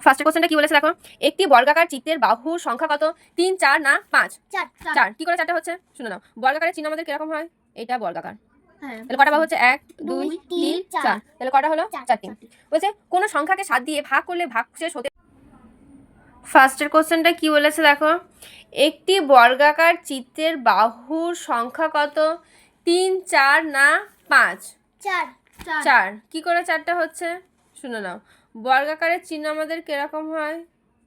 ফার্স্টের কোশ্চেনটা কি বলেছে দেখো? একটি বর্গাকার চিত্রের বাহুর সংখ্যা কত? তিন চার না পাঁচ? চার কি করে চারটা হচ্ছে? শুনে নাও। বর্গাকারের চিহ্ন আমাদের কীরকম হয়? এটা বর্গাকার। হ্যাঁ। তাহলে কটা বাহু হচ্ছে? এক দুই তিন চার। চার। তাহলে কটা হলো? চার, চারটি। চারটি। বলছে কোনো সংখ্যাকে সাত দিয়ে ভাগ করলে ভাগ শেষ হতে ফার্স্টের কোশ্চেনটা কি বলেছে দেখো? একটি বর্গাকার চিত্রের বাহুর সংখ্যা কত? তিন চার না পাঁচ? চার। চার। কি করে চারটা হচ্ছে? শুনে নাও। বর্গাকারের চিহ্ন আমাদের কীরকম হয়?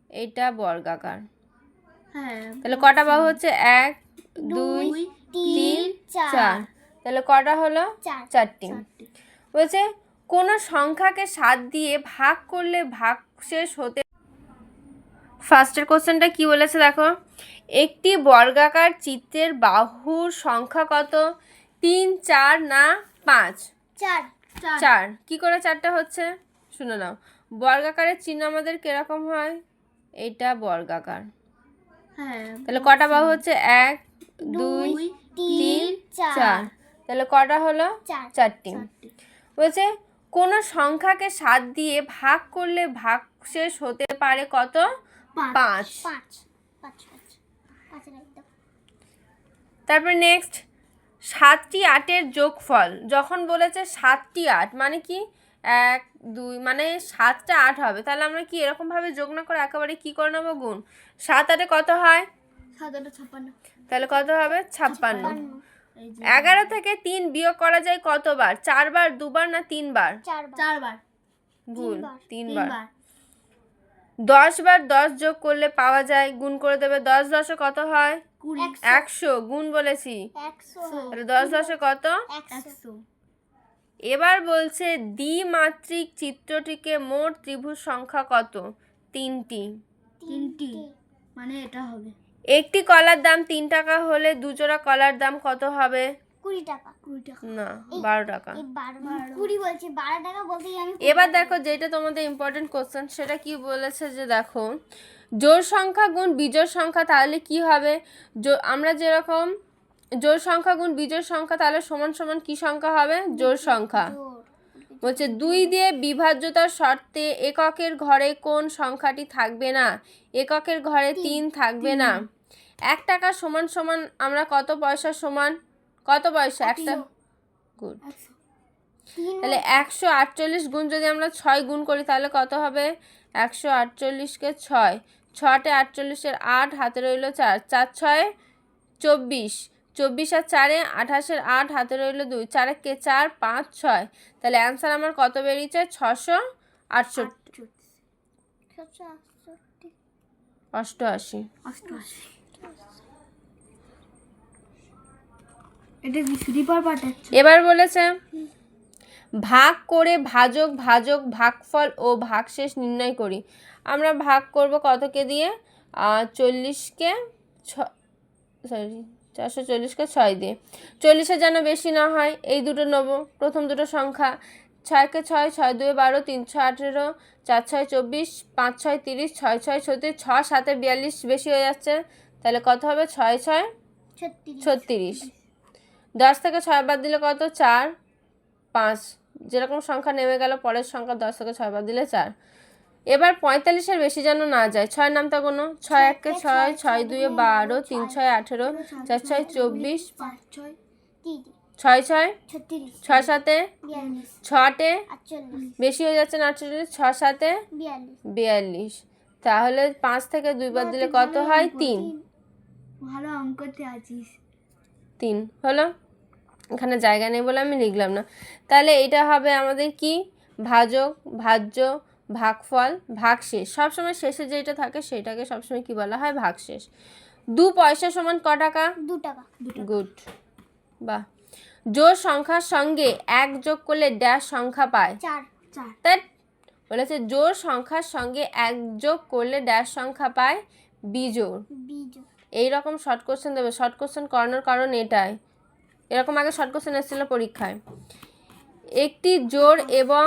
এটা বর্গাকার। হ্যাঁ। তাহলে কটা বাহু হচ্ছে? এক দুই তিন চার। তাহলে কটা হলো? চার। চারটি। চারটি। বলছে কোনো সংখ্যাকে সাত দিয়ে ভাগ করলে ভাগ শেষ হতে ফার্স্টের কোশ্চেনটা কি বলেছে দেখো? একটি বর্গাকার চিত্রের বাহুর সংখ্যা কত? তিন চার না পাঁচ? চার। চার। কি করে চারটা হচ্ছে? শুনে নাও। বর্গাকারের চিহ্ন আমাদের কীরকম হয়? এটা বর্গাকার। হ্যাঁ তাহলে কটা বাহু হচ্ছে? এক দুই তিন চার। তাহলে কটা হলো? চারটি। বলছে কোনো সংখ্যাকে সাত দিয়ে ভাগ করলে ভাগ শেষ হতে পারে কত? পাঁচ। তারপর নেক্সট সাতটি আটের যোগফল। যখন বলেছে সাতটি আট মানে কি? এক দুই মানে সাতটা আট হবে। তাহলে আমরা কি এরকমভাবে যোগ না করে একেবারে কি করে নেব গুণ? সাত আটে কত হয়? তাহলে কত হবে? ছাপ্পান্ন। এগারো থেকে তিন বিয়োগ করা যায় কতবার? চারবার দুবার না তিনবার? চারবার। ভুল তিনবার। দশ বার দশ যোগ করলে পাওয়া যায় গুণ করে দেবে দশ দশে কত হয়? একশো। গুণ বলেছি। তাহলে দশ দশে কত? একশো। এবার বলছে দ্বিমাত্রিক চিত্রটিকে মোট ত্রিভুজ সংখ্যা কত? তিনটি। তিনটি। মানে এটা হবে। একটি কলার দাম তিন টাকা হলে দুজোড়া কলার দাম কত হবে? কুড়ি টাকা। কুড়ি টাকা। না বারো টাকা। কুড়ি বলছি বারো টাকা বলতেই আমি এবার দেখো যেটা তোমাদের ইম্পর্টেন্ট কোশ্চেন সেটা কি বলেছে যে দেখো জোড় সংখ্যা গুণ বিজোড় সংখ্যা তাহলে কি হবে? আমরা যেরকম জোড় সংখ্যা গুণ বিজোড় সংখ্যা তাহলে সমান সমান কি সংখ্যা হবে? জোর সংখ্যা। জোর। বলছে দুই দিয়ে বিভাজ্যতার শর্তে এককের ঘরে কোন সংখ্যাটি থাকবে না? এককের ঘরে তিন। থাকবে না। এক টাকা সমান সমান আমরা কত পয়সা সমান? কত পয়সা? একটা। গুড। তাহলে একশো আটচল্লিশ গুণ যদি আমরা ছয় গুণ করি তাহলে কত হবে? একশো আটচল্লিশকে ছয়। ছটে আটচল্লিশের আট হাতে রইল চার। চার ছয় চব্বিশ। চব্বিশ আর চারে আঠাশের আট হাতে রইল দুই। চার কে চার? পাঁচ ছয়। তাহলে অ্যান্সার আমার কত বেরিয়েছে? ছশো আটষট্টি। অষ্টআশি। এবার বলেছে ভাগ করে ভাজক ভাজক ভাগফল ও ভাগশেষ নির্ণয় করি। আমরা ভাগ করব কতকে দিয়ে? চল্লিশকে ছ সরি চারশো চল্লিশকে ছয় দিয়ে। চল্লিশে যেন বেশি না হয় এই দুটো নেব প্রথম দুটো সংখ্যা ছয়কে ছয় ছয় দুই বারো তিন ছয় আঠেরো চার ছয় চব্বিশ পাঁচ ছয় তিরিশ ছয় ছয় ছত্রিশ ছ সাতে বিয়াল্লিশ বেশি হয়ে যাচ্ছে। তাহলে কত হবে? ছয় ছয় ছত্রিশ। ছত্রিশ। দশ থেকে ছয় বাদ দিলে কত? চার পাঁচ। যেরকম সংখ্যা নেমে গেল পরের সংখ্যা দশ থেকে ছয় বাদ দিলে চার। এবার পঁয়তাল্লিশের বেশি যেন না যায়। ছয় নামটা কোনো? ছয় একে ছয় ছয় দুয়ে বারো তিন ছয় আঠেরো চার ছয় চব্বিশ ছয় ছয় ছয় সাতে ছটে বেশি হয়ে যাচ্ছে না আটচল্লিশ ছ সাতে বিয়াল্লিশ তাহলে পাঁচ থেকে দুই বাদ দিলে কত হয়? তিন। ভালো অঙ্কতে আছিস। তিন। হলো? এখানে জায়গা নেই বলে আমি লিখলাম না। তাহলে এটা হবে আমাদের কি? ভাজক ভাজ্য ভাগফল ভাগশেষ। সবসময় শেষে যেটা থাকে সেটাকে সবসময় কি বলা হয়? ভাগশেষ। দু পয়সা সমান ক টাকা? দু টাকা। গুড। বাহ। জোর সংখ্যার সঙ্গে এক যোগ করলে ড্যাশ সংখ্যা পায়। চার তাই বলেছে জোর সংখ্যার সঙ্গে এক যোগ করলে ড্যাশ সংখ্যা পায় বিজোড়। বীজ এই রকম শর্ট কোশ্চেন দেবে। শর্ট কোশ্চেন করানোর কারণ এটাই। এরকম আগে শর্ট কোশ্চেন এসেছিল পরীক্ষায়। একটি জোর এবং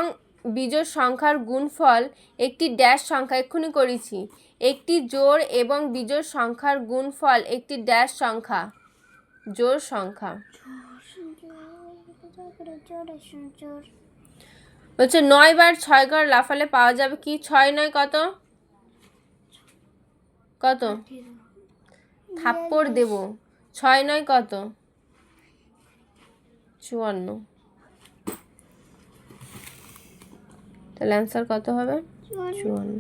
বিজোড় সংখ্যার গুণফল একটি ড্যাশ সংখ্যা, এক্ষুনি করেছি। একটি জোড় এবং বিজোড় সংখ্যার গুণফল একটি ড্যাশ সংখ্যা। জোড় সংখ্যা। বলছে, নয় বার ছয় ঘর লাফালে পাওয়া যাবে কি? ছয় নয় কত? কত? থাপ্পড় দেব। ছয় নয় কত? চুয়ান্ন। তাহলে অ্যান্সার কত হবে? চুয়ান্ন।